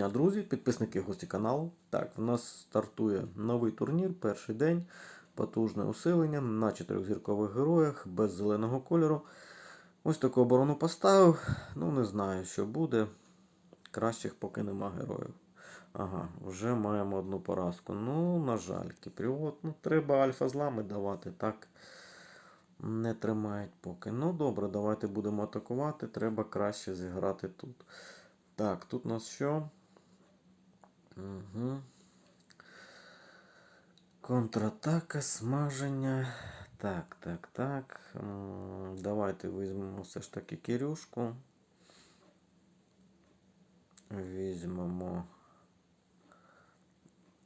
дня, друзі, підписники гості каналу. Так, в нас стартує новий турнір, перший день, потужне усилення на чотирьохзіркових героях без зеленого кольору. Ось таку оборону поставив. Ну, не знаю, що буде. Кращих поки нема героїв. Ага, вже маємо одну поразку. Ну, на жаль, Кіпріот. Ну, треба альфа злами давати, так. Не тримають поки. Ну добре, давайте будемо атакувати. Треба краще зіграти тут. Так, тут у нас що? Угу. Контратака, смаження. Так, так, так. Давайте візьмемо все ж таки Кирюшку. Візьмемо.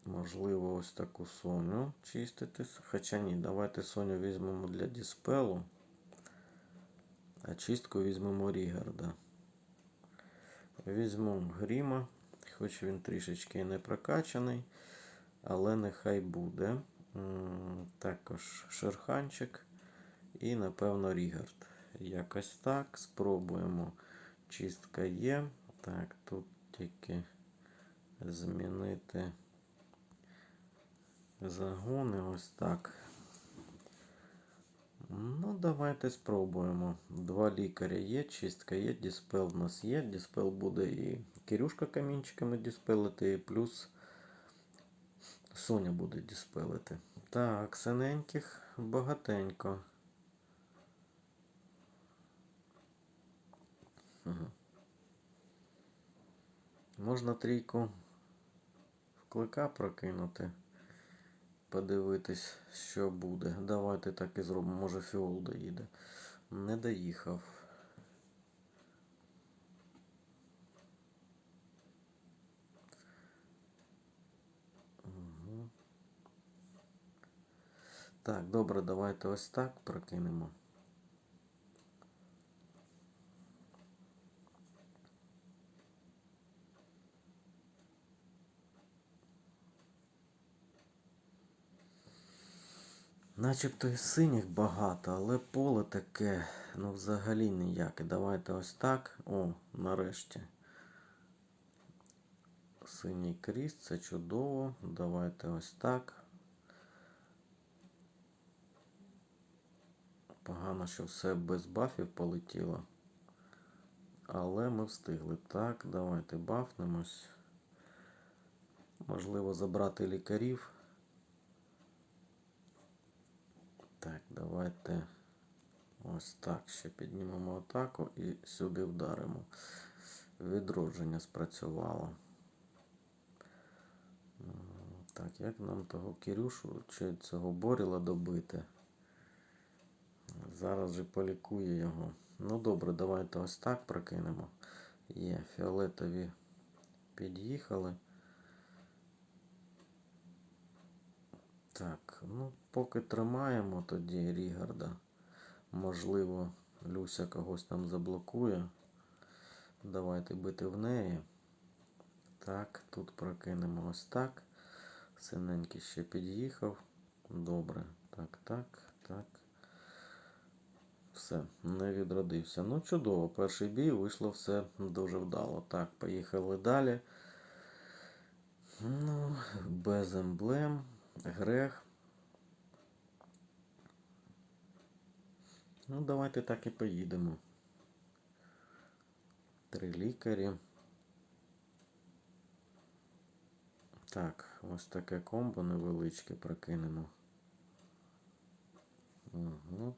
Можливо, ось таку Соню чистити. Хоча ні, давайте Соню візьмемо для діспелу. А чистку візьмемо Рігарда. Візьмемо Гріма, хоч він трішечки не прокачаний, але нехай буде. Також Шерханчик і, напевно, Рігард. Якось так. Спробуємо. Чистка є. Так, тут тільки змінити загони. Ось так. Ну, давайте спробуємо. Два лікаря є, чистка є, діспел в нас є. Діспел буде і Кирюшка камінчиками діспелити, плюс Соня буде діспелити. Так, синеньких багатенько. Угу. Можна трійку в клика прокинути. Подивитись, що буде. Давайте так і зробимо. Може фіол доїде. Не доїхав. Так, добре, давайте ось так прокинемо. Начебто і синіх багато, але поле таке, ну взагалі ніяке. Давайте ось так. О, нарешті. Синій кріс, це чудово. Давайте ось так. Погано, що все без бафів полетіло. Але ми встигли. Так, давайте бафнемось. Можливо, забрати лікарів. Так, давайте ось так ще піднімемо атаку і сюди вдаримо. Відродження спрацювало. Так, як нам того Кирюшу чи цього Боріла добити? Зараз же полікує його. Ну добре, давайте ось так прокинемо. Є, фіолетові під'їхали. Так, ну поки тримаємо тоді Рігарда. Можливо, Люся когось там заблокує. Давайте бити в неї. Так, тут прокинемо ось так. Синенький ще під'їхав. Добре. Так, так, так. Все, не відродився. Ну, чудово, перший бій вийшло все дуже вдало. Так, поїхали далі. Ну, без емблем. Грех. Ну, давайте так і поїдемо. Три лікарі. Так, ось таке комбо невеличке прокинемо. Угу.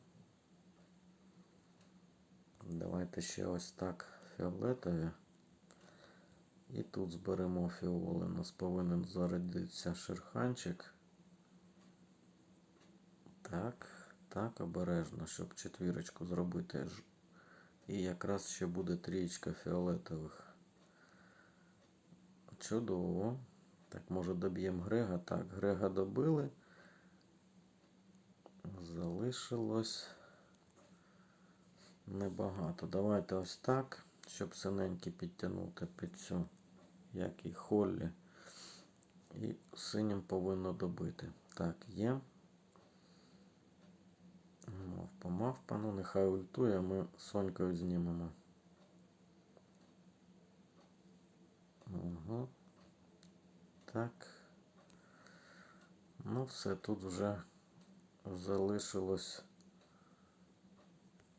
Давайте ще ось так фіолетові. І тут зберемо фіоли. У нас повинен зарядитися шерханчик. Так, так, обережно, щоб четвірочку зробити. І якраз ще буде трієчка фіолетових. Чудово. Так, може доб'ємо Грега. Так, Грега добили. Залишилось небагато. Давайте ось так, щоб синенькі підтягнути під цю, як і Холлі. І синім повинно добити. Так, є. Мавпа, мавпа, ну нехай ультує, ми Сонькою знімемо. Угу. Так. Ну, все, тут вже залишилось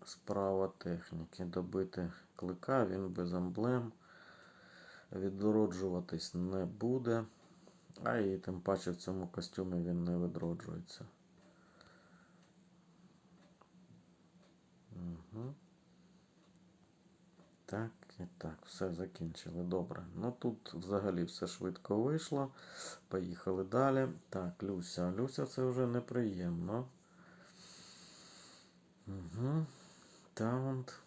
справа техніки. Добити клика, він без емблем. Відроджуватись не буде. А і тим паче в цьому костюмі він не відроджується. Угу. Так і так, все закінчили. Добре. Ну тут взагалі все швидко вийшло. Поїхали далі. Так, Люся. Люся це вже неприємно. Угу. Таунт.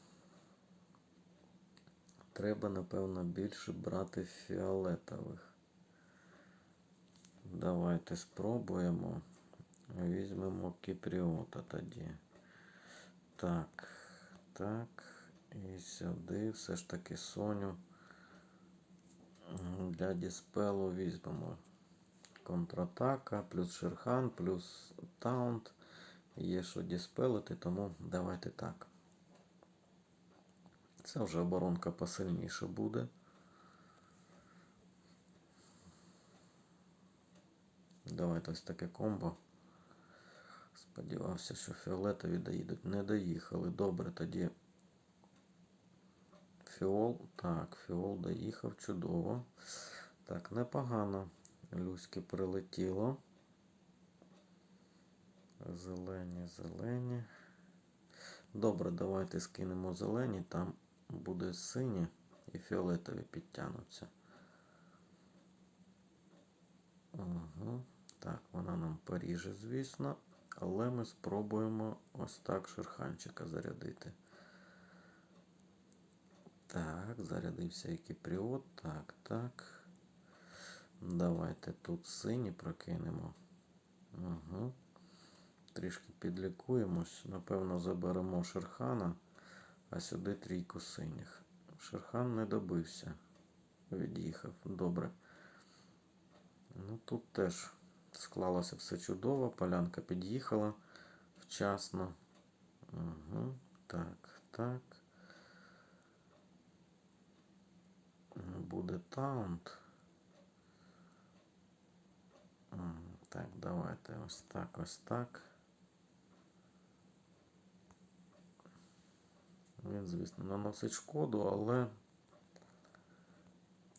Треба, напевно, більше брати фіолетових. Давайте спробуємо. Візьмемо кіпріота тоді. Так, так. І сюди все ж таки Соню для діспелу візьмемо. Контратака, плюс Шерхан, плюс Таунт. Є що діспелити, тому давайте так. Це вже оборонка посильніше буде. Давайте ось таке комбо. Сподівався, що фіолетові доїдуть. Не доїхали. Добре, тоді Фіол. Так, Фіол доїхав чудово. Так, непогано. Люськи прилетіло. Зелені, зелені. Добре, давайте скинемо зелені, там буде сині і фіолетові підтягнуться. Угу. Так, вона нам поріже, звісно, але ми спробуємо ось так шерханчика зарядити. Так, зарядився і кіпріот. Так, так. Давайте тут сині прокинемо. Угу. Трішки підлікуємось. Напевно, заберемо Шерхана, а сюди трійку синіх. Шерхан не добився. Від'їхав. Добре. Ну тут теж склалося все чудово. Полянка під'їхала вчасно. Угу. Так, так. Буде таунт. Так, давайте ось так, ось так. Він, звісно, наносить шкоду, але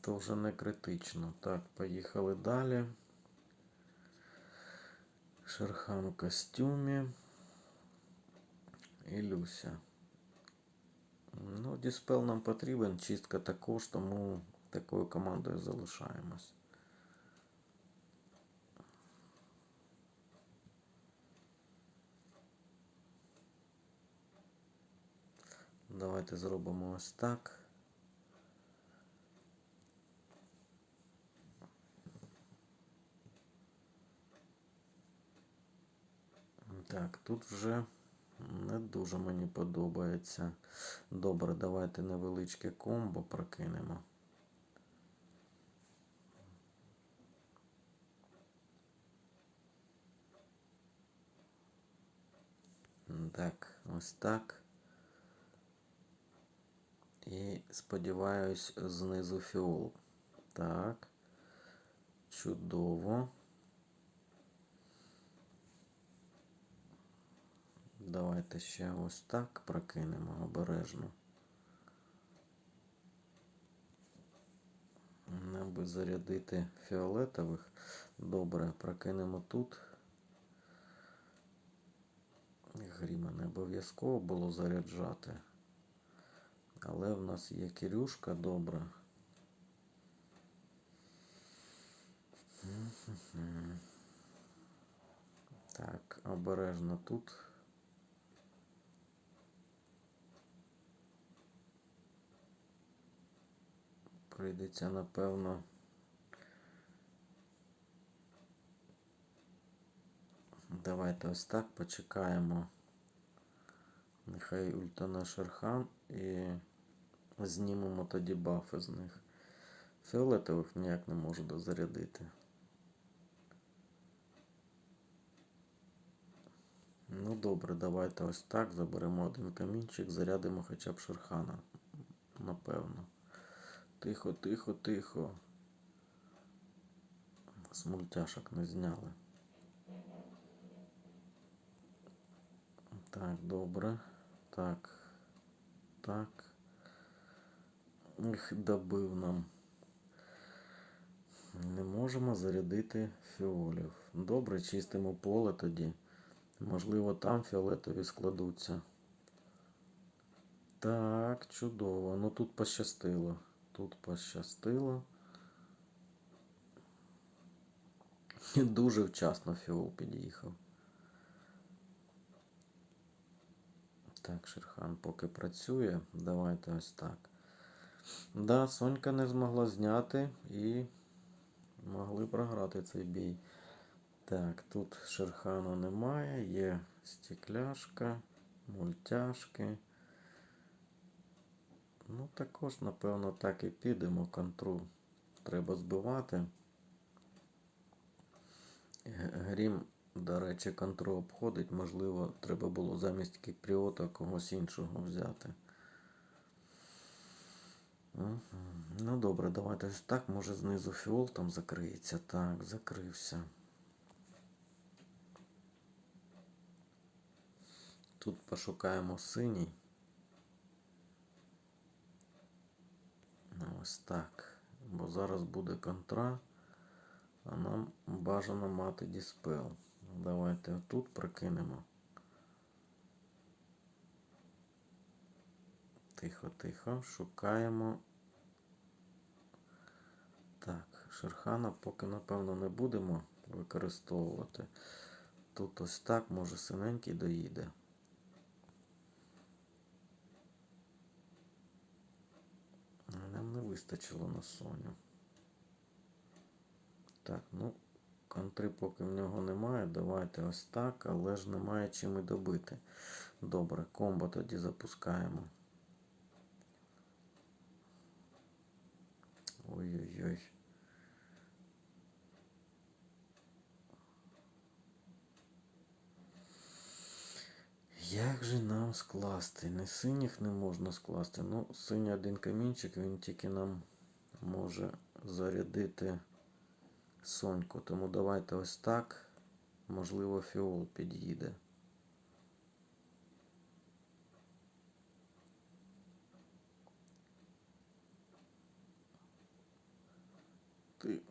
то вже не критично. Так, поїхали далі. Шерхан в костюмі. І Люся. Ну, Діспел нам потрібен, чистка також, тому такою командою залишаємось. Давайте зробимо ось так. Так, тут вже не дуже мені подобається. Добре, давайте невеличке комбо прокинемо. Так, ось так. І сподіваюсь, знизу фіол. Так. Чудово. Давайте ще ось так прокинемо обережно. Аби зарядити фіолетових. Добре, прокинемо тут. Гріма не обов'язково було заряджати. Але в нас є Кирюшка добра. Так, обережно тут. Прийдеться, напевно. Давайте ось так почекаємо. Нехай ультана Шерхан і знімемо тоді бафи з них. Фіолетових ніяк не можу дозарядити. Ну добре, давайте ось так. Заберемо один камінчик, зарядимо хоча б Шерхана. Напевно. Тихо, тихо, тихо. З мультяшок не зняли. Так, добре. Так. Так. Їх добив нам. Не можемо зарядити фіолів. Добре, чистимо поле тоді. Можливо, там фіолетові складуться. Так, чудово. Ну тут пощастило. Тут пощастило. Дуже вчасно фіол під'їхав. Так, Шерхан поки працює. Давайте ось так. Да, Сонька не змогла зняти і могли програти цей бій. Так, тут Шерхана немає, є стекляшка, мультяшки. Ну, також, напевно, так і підемо. Контру треба збивати. Грім, до речі, контру обходить. Можливо, треба було замість Кіпріота когось іншого взяти. Ну добре, давайте ось так. Може знизу фіол там закриється. Так, закрився. Тут пошукаємо синій. Ну, Ось так. Бо зараз буде контра, а нам бажано мати діспел. Давайте тут прокинемо. Тихо, тихо. Шукаємо. Так, Шерхана поки, напевно, не будемо використовувати. Тут ось так, може синенький доїде. Нам не вистачило на Соню. Так, ну, контри поки в нього немає. Давайте ось так, але ж немає чим і добити. Добре, комбо тоді запускаємо. Ой-ой-ой. Як же нам скласти? Не синіх не можна скласти. Ну, синій один камінчик, він тільки нам може зарядити соньку. Тому давайте ось так. Можливо, фіол під'їде. Ти.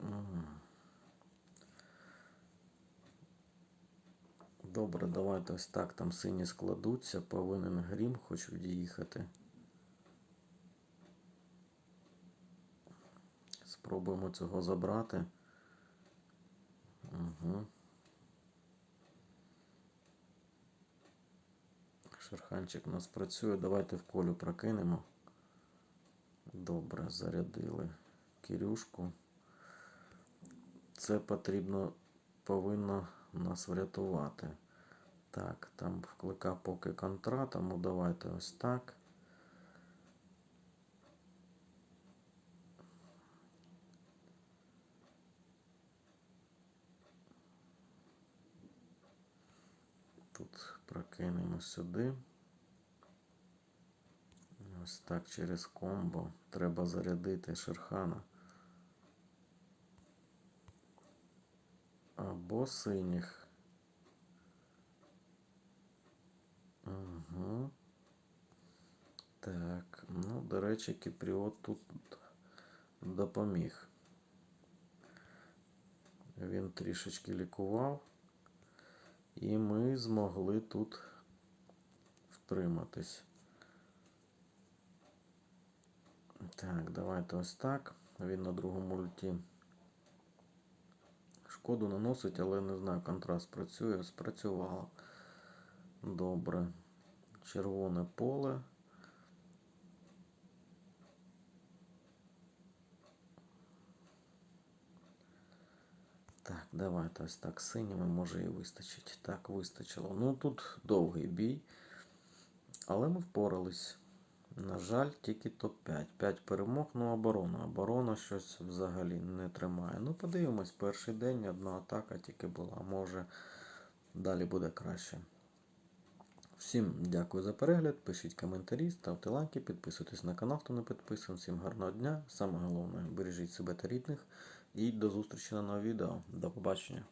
Добре, давайте ось так. Там сині складуться. Повинен грім хоч від'їхати. Спробуємо цього забрати. Угу. Шерханчик у нас працює. Давайте в колю прокинемо. Добре, зарядили Кирюшку. Це потрібно, повинно нас врятувати. Так, там вклика поки контра, тому давайте ось так. Тут прокинемо сюди. Ось так через комбо. Треба зарядити Шерхана. Або синіх. Угу. Так, ну, до речі, Кіпріот тут допоміг. Він трішечки лікував. І ми змогли тут втриматись. Так, давайте ось так. Він на другому ульті шкоду наносить, але не знаю, контраст працює, спрацювало. Добре. Червоне поле. Так, давайте ось так синіми може і вистачить. Так, вистачило. Ну тут довгий бій. Але ми впорались. На жаль, тільки топ-5. 5 перемог, ну оборона. Оборона щось взагалі не тримає. Ну, подивимось, перший день одна атака тільки була. Може далі буде краще. Всім дякую за перегляд. Пишіть коментарі, ставте лайки, підписуйтесь на канал, хто не підписаний. Всім гарного дня. Саме головне, бережіть себе та рідних. І до зустрічі на новому відео. До побачення.